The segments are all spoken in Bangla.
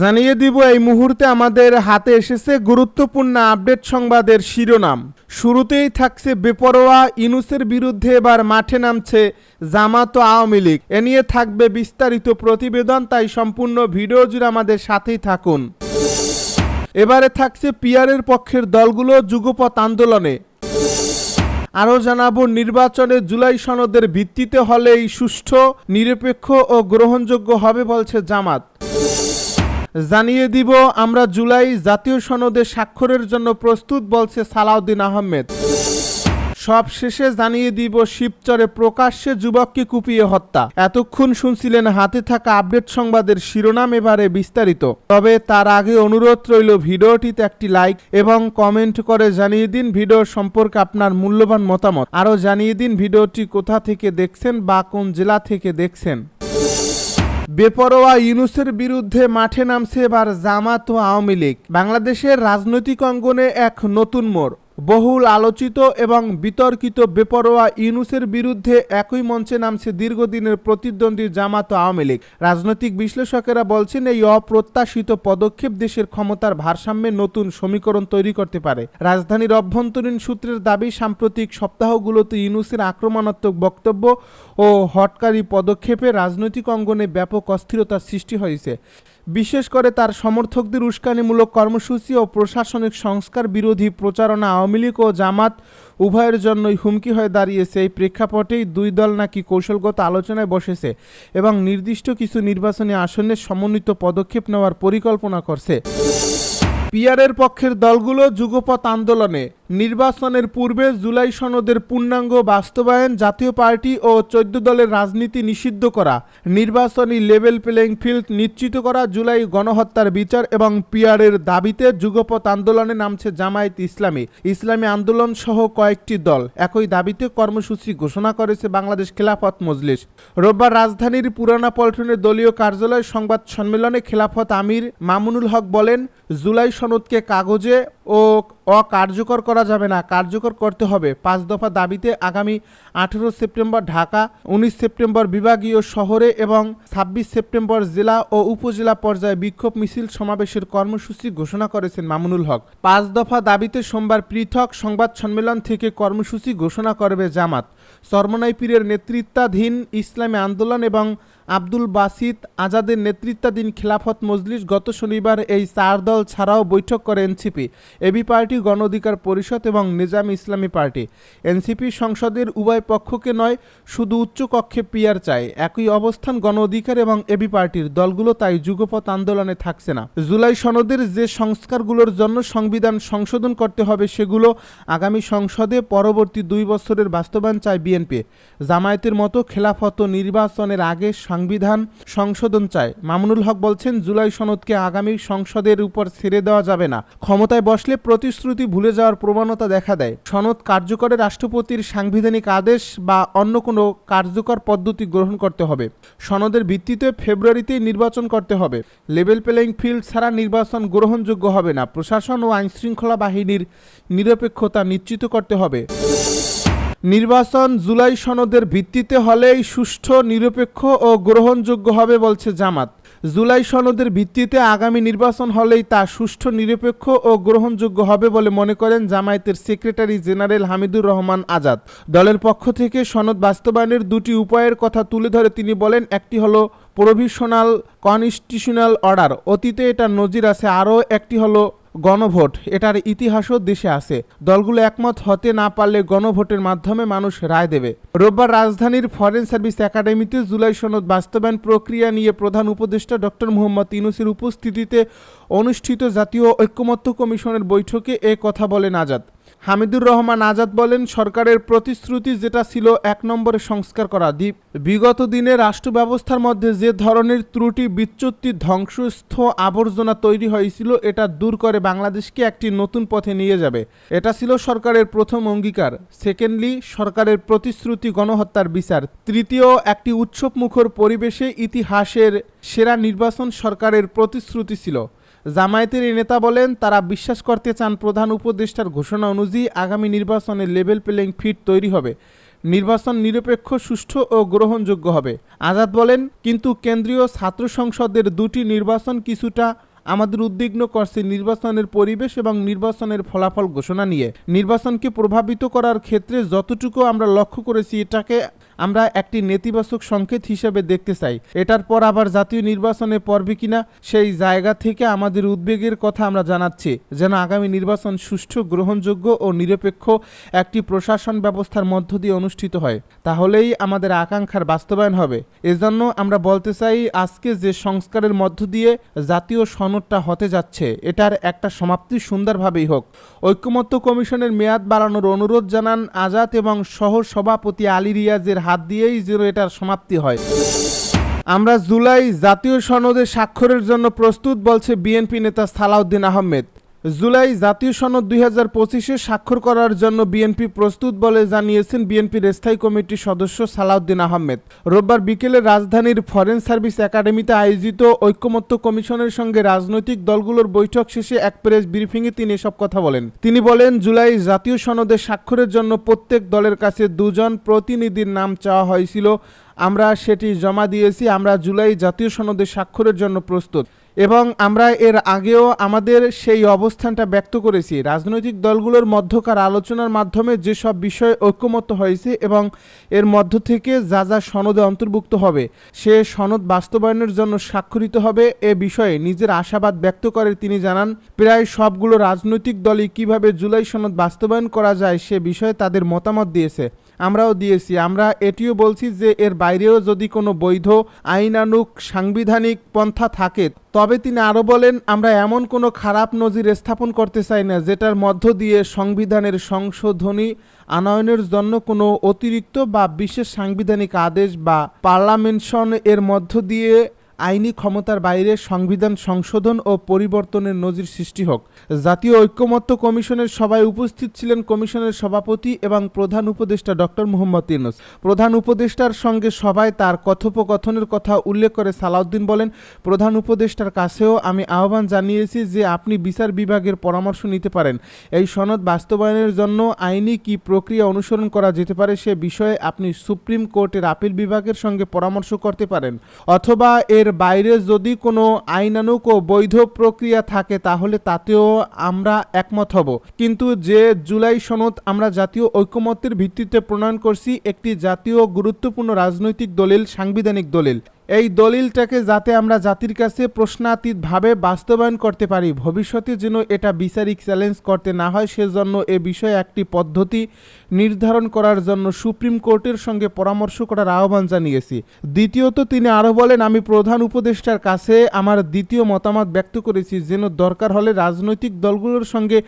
জানিয়ে দিব, এই মুহূর্তে আমাদের হাতে এসেছে গুরুত্বপূর্ণ আপডেট সংবাদের শিরোনাম। শুরুতেই থাকছে বেপরোয়া ইনুসের বিরুদ্ধে এবার মাঠে নামছে জামাত আওয়ামী লীগ। এ নিয়ে থাকবে বিস্তারিত প্রতিবেদন, তাই সম্পূর্ণ ভিডিও জুড়ে আমাদের সাথেই থাকুন। এবারে থাকছে পিয়ারের পক্ষের দলগুলো যুগপথ আন্দোলনে। আরও জানাব, নির্বাচনে জুলাই সনদের ভিত্তিতে হলেই সুষ্ঠু, নিরপেক্ষ ও গ্রহণযোগ্য হবে বলছে জামাত। জানিয়ে দিব, আমরা জুলাই জাতীয় সনদে স্বাক্ষরের জন্য প্রস্তুত বলছে সালাউদ্দিন আহমেদ। সব শেষে জানিয়ে দিব, শিবচরে প্রকাশ্যে যুবককে কুপিয়ে হত্যা। এতক্ষণ শুনছিলেন হাতে থাকা আপডেট সংবাদের শিরোনাম এবারে বিস্তারিত। তবে তার আগে অনুরোধ রইল, ভিডিওটিতে একটি লাইক এবং কমেন্ট করে জানিয়ে দিন ভিডিও সম্পর্কে আপনার মূল্যবান মতামত। আরও জানিয়ে দিন ভিডিওটি কোথা থেকে দেখছেন বা কোন জেলা থেকে দেখছেন। বেপরোয়া ইউনুসের বিরুদ্ধে মাঠে নামছে এবার জামাত ও আওয়ামী লীগ। বাংলাদেশের রাজনৈতিক অঙ্গনে এক নতুন মোড়। বহুল আলোচিত এবং বিতর্কিত বেপরোয়া ইউনুসের বিরুদ্ধে একই মঞ্চে নামছে দীর্ঘদিনের প্রতিদ্বন্দ্বী জামাত আওয়ামী লীগ। রাজনৈতিক বিশ্লেষকেরা বলছেন এই অপ্রত্যাশিত পদক্ষেপ দেশের ক্ষমতার ভারসাম্যে নতুন সমীকরণ তৈরি করতে পারে। রাজধানীর অভ্যন্তরীণ সূত্রের দাবি, সাম্প্রতিক সপ্তাহগুলোতে ইউনুসের আক্রমণাত্মক বক্তব্য ও হটকারী পদক্ষেপে রাজনৈতিক অঙ্গনে ব্যাপক অস্থিরতার সৃষ্টি হয়েছে। বিশেষ করে তার সমর্থকদের উস্কানিমূলক কর্মসূচি ও প্রশাসনিক সংস্কার বিরোধী প্রচারণা আওয়ামী লীগ ও জামাত উভয়ের জন্যই হুমকি হয়ে দাঁড়িয়েছে। এই প্রেক্ষাপটেই দুই দল নাকি কৌশলগত আলোচনায় বসেছে এবং নির্দিষ্ট কিছু নির্বাচনী আসনের সমন্বিত পদক্ষেপ নেওয়ার পরিকল্পনা করছে। পিয়ারের পক্ষের দলগুলো যুগপথ আন্দোলনে নির্বাচনের পূর্বে জুলাই সনদের পূর্ণাঙ্গ বাস্তবায়ন জাতীয় পার্টি ও চোদ্দ দলের রাজনীতি নিষিদ্ধ করা, নির্বাচনী লেভেল প্লেইং ফিল্ড নিশ্চিত করা, জুলাই গণহত্যার বিচার এবং পিয়ারের দাবিতে যুগপথ আন্দোলনে নামছে জামায়াত ইসলামী। ইসলামী আন্দোলন সহ কয়েকটি দল একই দাবিতে কর্মসূচি ঘোষণা করেছে বাংলাদেশ খেলাফত মজলিস। রোববার রাজধানীর পুরানা পল্টনের দলীয় কার্যালয় সংবাদ সম্মেলনে খেলাফত আমির মামুনুল হক বলেন, জুলাই সনদকে কাগজে ও অকার্যকর করা যাবে না। কার্যকর করতে হবে। পাঁচ দফা দাবিতে আগামী আঠেরো সেপ্টেম্বর ঢাকা, উনিশ সেপ্টেম্বর বিভাগীয় শহরে এবং ছাব্বিশ সেপ্টেম্বর জেলা ও উপজেলা পর্যায়ে বিক্ষোভ মিছিল সমাবেশের কর্মসূচি ঘোষণা করেছেন মামুনুল হক। পাঁচ দফা দাবিতে সোমবার পৃথক সংবাদ সম্মেলন থেকে কর্মসূচি ঘোষণা করবে জামাত। সরমনাই পীরের নেতৃত্বাধীন ইসলামী আন্দোলন এবং আব্দুল বাসিত আজাদের নেতৃত্বাধীন খেলাফত মজলিস গত শনিবার এই চার দল ছাড়াও বৈঠক করে এনসিপি, এবি পার্টি গণ অধিকার পরিষদ এবং নিজাম ইসলামী পার্টি। এনসিপি সংসদের উভয় পক্ষকে নয়, শুধু উচ্চ কক্ষে পিয়ার চায়। একই অবস্থান গণ অধিকার এবং এবি পার্টির। দলগুলো তাই যুগপথ আন্দোলনে থাকছে না। জুলাই সনদের যে সংস্কারগুলোর জন্য সংবিধান সংশোধন করতে হবে সেগুলো আগামী সংসদে পরবর্তী দুই বছরের বাস্তবায়ন চায় বিএনপি। জামায়াতের মতো খেলাফত নির্বাচনের আগে সংবিধান সংশোধন চায়। মামুনুল হক বলছেন, জুলাই সনদকে আগামী সংসদের উপর ছেড়ে দেওয়া যাবে না। ক্ষমতায় বসলে প্রতিশ্রুতি ভুলে যাওয়ার প্রবণতা দেখা দেয়। সনদ কার্যকরে রাষ্ট্রপতির সাংবিধানিক আদেশ বা অন্য কোনো কার্যকর পদ্ধতি গ্রহণ করতে হবে। সনদের ভিত্তিতে ফেব্রুয়ারিতেই নির্বাচন করতে হবে। লেভেল প্লেইং ফিল্ড ছাড়া নির্বাচন গ্রহণযোগ্য হবে না। প্রশাসন ও আইনশৃঙ্খলা বাহিনীর নিরপেক্ষতা নিশ্চিত করতে হবে। নির্বাচন জুলাই সনদের ভিত্তিতে হলেই সুষ্ঠু, নিরপেক্ষ ও গ্রহণযোগ্য হবে বলছে জামাত। জুলাই সনদের ভিত্তিতে আগামী নির্বাচন হলেই তা সুষ্ঠু, নিরপেক্ষ ও গ্রহণযোগ্য হবে বলে মনে করেন জামায়াতের সেক্রেটারি জেনারেল হামিদুর রহমান আজাদ। দলের পক্ষ থেকে সনদ বাস্তবায়নের দুটি উপায়ের কথা তুলে ধরে তিনি বলেন, একটি হলো প্রভিশনাল কনস্টিটিউশনাল অর্ডার, অতীতে এটা নজির আছে, আরও একটি হলো গণভোট, এটার ইতিহাসও দেশে আছে। দলগুলো একমত হতে না পারলে গণভোটের মাধ্যমে মানুষ রায় দেবে। রোববার রাজধানীর ফরেন সার্ভিস একাডেমিতে জুলাই সনদ বাস্তবায়ন প্রক্রিয়া নিয়ে প্রধান উপদেষ্টা ডক্টর মোহাম্মদ ইনুসের উপস্থিতিতে অনুষ্ঠিত জাতীয় ঐক্যমত্য কমিশনের বৈঠকে এ কথা বলেন আজাদ। হামিদুর রহমান আজাদ বলেন, সরকারের প্রতিশ্রুতি যেটা ছিল এক নম্বরে সংস্কার করা। দ্বীপ বিগত দিনে রাষ্ট্র ব্যবস্থার মধ্যে যে ধরনের ত্রুটি, বিচ্যুতি, ধ্বংসস্থ আবর্জনা তৈরি হয়েছিল, এটা দূর করে বাংলাদেশকে একটি নতুন পথে নিয়ে যাবে। এটা ছিল সরকারের প্রথম অঙ্গীকার। সেকেন্ডলি সরকারের প্রতিশ্রুতি গণহত্যার বিচার। তৃতীয়, একটি উৎসবমুখর পরিবেশে ইতিহাসের সেরা নির্বাচন সরকারের প্রতিশ্রুতি ছিল। জামায়াতের এই নেতা বলেন, তারা বিশ্বাস করতে চান প্রধান উপদেষ্টার ঘোষণা অনুযায়ী আগামী নির্বাচনে লেভেল প্লেইং ফিট তৈরি হবে। নির্বাচন নিরপেক্ষ, সুষ্ঠু ও গ্রহণযোগ্য হবে। আজাদ বলেন, কিন্তু কেন্দ্রীয় ছাত্র সংসদের দুটি নির্বাচন কিছুটা আমাদের উদ্বিগ্ন করছে নির্বাচনের পরিবেশ এবং নির্বাচনের ফলাফল ঘোষণা নিয়ে। নির্বাচনকে প্রভাবিত করার ক্ষেত্রে যতটুকু আমরা লক্ষ্য করেছি, এটাকে আমরা একটি নেতিবাচক সংকেত হিসেবে দেখতে চাই। এটার পর আবার জাতীয় নির্বাচনে পড়বে কিনা, সেই জায়গা থেকে আমাদের উদ্বেগের কথা আমরা জানাচ্ছি, যেন আগামী নির্বাচন সুষ্ঠু, গ্রহণযোগ্য ও নিরপেক্ষ একটি প্রশাসন ব্যবস্থার মধ্য দিয়ে অনুষ্ঠিত হয়। তাহলেই আমাদের আকাঙ্ক্ষার বাস্তবায়ন হবে। এজন্য আমরা বলতে চাই, আজকে যে সংস্কারের মধ্য দিয়ে জাতীয় সনদটা হতে যাচ্ছে, এটার একটা সমাপ্তি সুন্দরভাবেই হোক। ঐক্যমত্য কমিশনের মেয়াদ বাড়ানোর অনুরোধ জানান আজাদ এবং সহ সভাপতি আলী রিয়াজের হাত দিয়েই যেন এটার সমাপ্তি হয়। আমরা জুলাই জাতীয় সনদে স্বাক্ষরের জন্য প্রস্তুত, বলছে বিএনপি নেতা সালাউদ্দিন আহমেদ। জুলাই জাতীয় সনদ দুই হাজার পঁচিশে স্বাক্ষর করার জন্য বিএনপি প্রস্তুত বলে জানিয়েছেন বিএনপির স্থায়ী কমিটির সদস্য সালাউদ্দিন আহমেদ। রোববার বিকেলে রাজধানীর ফরেন সার্ভিস একাডেমিতে আয়োজিত ঐক্যমত্য কমিশনের সঙ্গে রাজনৈতিক দলগুলোর বৈঠক শেষে এক প্রেস ব্রিফিংয়ে তিনি এসব কথা বলেন। তিনি বলেন, জুলাই জাতীয় সনদে স্বাক্ষরের জন্য প্রত্যেক দলের কাছে দুজন প্রতিনিধির নাম চাওয়া হয়েছিল। আমরা সেটি জমা দিয়েছি, আমরা জুলাই জাতীয় সনদে স্বাক্ষরের জন্য প্রস্তুত। এবং আমরা এর আগেও আমাদের সেই অবস্থানটা ব্যক্ত করেছি। রাজনৈতিক দলগুলোর মধ্যকার আলোচনার মাধ্যমে যেসব বিষয় ঐক্যমত্য হয়েছে এবং এর মধ্য থেকে যা যা সনদে অন্তর্ভুক্ত হবে, সে সনদ বাস্তবায়নের জন্য স্বাক্ষরিত হবে এ বিষয়ে নিজের আশাবাদ ব্যক্ত করে তিনি জানান, প্রায় সবগুলো রাজনৈতিক দলই কীভাবে জুলাই সনদ বাস্তবায়ন করা যায় সে বিষয়ে তাদের মতামত দিয়েছে। আমরাও দিয়েছি। আমরা এটিও বলছি যে এর বাইরেও যদি কোনো বৈধ আইনানুক সাংবিধানিক পন্থা থাকে, তবে তিনি আরও বলেন, আমরা এমন কোনো খারাপ নজির স্থাপন করতে চাই না, যেটার মধ্য দিয়ে সংবিধানের সংশোধনী আনয়নের জন্য কোনো অতিরিক্ত বা বিশেষ সাংবিধানিক আদেশ বা পার্লামেন্টন এর মধ্য দিয়ে আইনি ক্ষমতার বাইরে সংবিধান সংশোধন ও পরিবর্তনের নজির সৃষ্টি হোক। জাতীয় ঐক্যমত্য কমিশনের সভায় উপস্থিত ছিলেন কমিশনের সভাপতি এবং প্রধান উপদেষ্টা ডক্টর মোহাম্মদ ইউনুস। প্রধান উপদেষ্টার সঙ্গে সভায় তার কথোপকথনের কথা উল্লেখ করে সালাউদ্দিন বলেন, প্রধান উপদেষ্টার কাছেও আমি আহ্বান জানিয়েছি যে আপনি বিচার বিভাগের পরামর্শ নিতে পারেন। এই সনদ বাস্তবায়নের জন্য আইনি কি প্রক্রিয়া অনুসরণ করা যেতে পারে সে বিষয়ে আপনি সুপ্রিম কোর্টের আপিল বিভাগের সঙ্গে পরামর্শ করতে পারেন। অথবা এর বাইরে যদি কোনো আইনানুক ও বৈধ প্রক্রিয়া থাকে, তাহলে তাতেও আমরা একমত হব। কিন্তু যে জুলাই সনদ আমরা জাতীয় ঐক্যমত্যের ভিত্তিতে প্রণয়ন করছি, একটি জাতীয় গুরুত্বপূর্ণ রাজনৈতিক দলিল, সাংবিধানিক দলিল। এই দলিলটাকে যাতে আমরা জাতির কাছে প্রশ্নাতীতভাবে বাস্তবায়ন করতে পারি, ভবিষ্যতে যেন এটা বিচারিক চ্যালেঞ্জ করতে না হয়, সেজন্য এ বিষয়ে একটি পদ্ধতি নির্ধারণ করার জন্য সুপ্রিম কোর্টের সঙ্গে পরামর্শ করার আহ্বান জানিয়েছি। দ্বিতীয়ত, তিনি আরও বলেন, আমি প্রধান উপদেষ্টার কাছে আমার দ্বিতীয় মতামত ব্যক্ত করেছি, যেন দরকার হলে রাজনৈতিক দলগুলোর সঙ্গে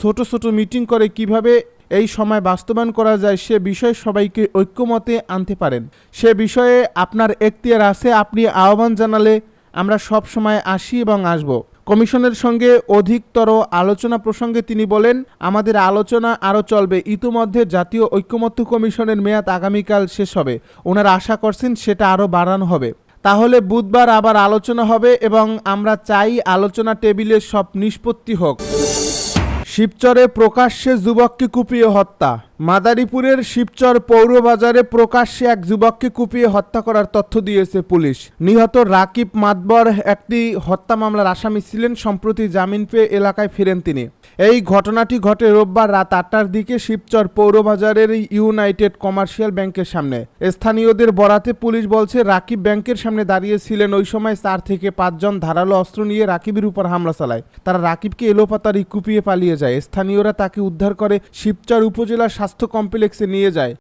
ছোট ছোট মিটিং করে কীভাবে এই সময় বাস্তবায়ন করা যায়, সে বিষয়ে সবাইকে ঐক্যমতে আনতে পারেন। সে বিষয়ে আপনার এখতিয়ার আছে, আপনি আহ্বান জানালে আমরা সব সময় আসি এবং আসব। কমিশনের সঙ্গে অধিকতর আলোচনা প্রসঙ্গে তিনি বলেন, আমাদের আলোচনা আরও চলবে। ইতিমধ্যে জাতীয় ঐক্যমত্য কমিশনের মেয়াদ আগামীকাল শেষ হবে। ওনারা আশা করছেন সেটা আরও বাড়ানো হবে। তাহলে বুধবার আবার আলোচনা হবে এবং আমরা চাই আলোচনা টেবিলে সব নিষ্পত্তি হোক। শিবচরে প্রকাশ্যে যুবককে কুপিয়ে হত্যা। মাদারীপুরের শিবচর পৌরবাজারে প্রকাশ্যে এক যুবককে কুপিয়ে হত্যা করার তথ্য দিয়েছে পুলিশ। নিহত রাকিব মাতবর একটি হত্যা মামলার আসামি ছিলেন, সম্প্রতি জামিন পেয়ে এলাকায় ফিরেন তিনি। এই ঘটনাটি ঘটে রোববার রাত আটটার দিকে শিবচর পৌরবাজারের ইউনাইটেড কমার্শিয়াল ব্যাংকের সামনে। স্থানীয়দের বরাতে পুলিশ বলছে, রাকিব ব্যাংকের সামনে দাঁড়িয়েছিলেন ওই সময় চার থেকে পাঁচজন ধারালো অস্ত্র নিয়ে রাকিবের উপর হামলা চালায়। তারা রাকিবকে এলোপাতারি কুপিয়ে পালিয়ে যায়। স্থানীয়রা তাকে উদ্ধার করে শিবচর উপজেলা স্বাস্থ্য কমপ্লেক্সে নিয়ে যায়।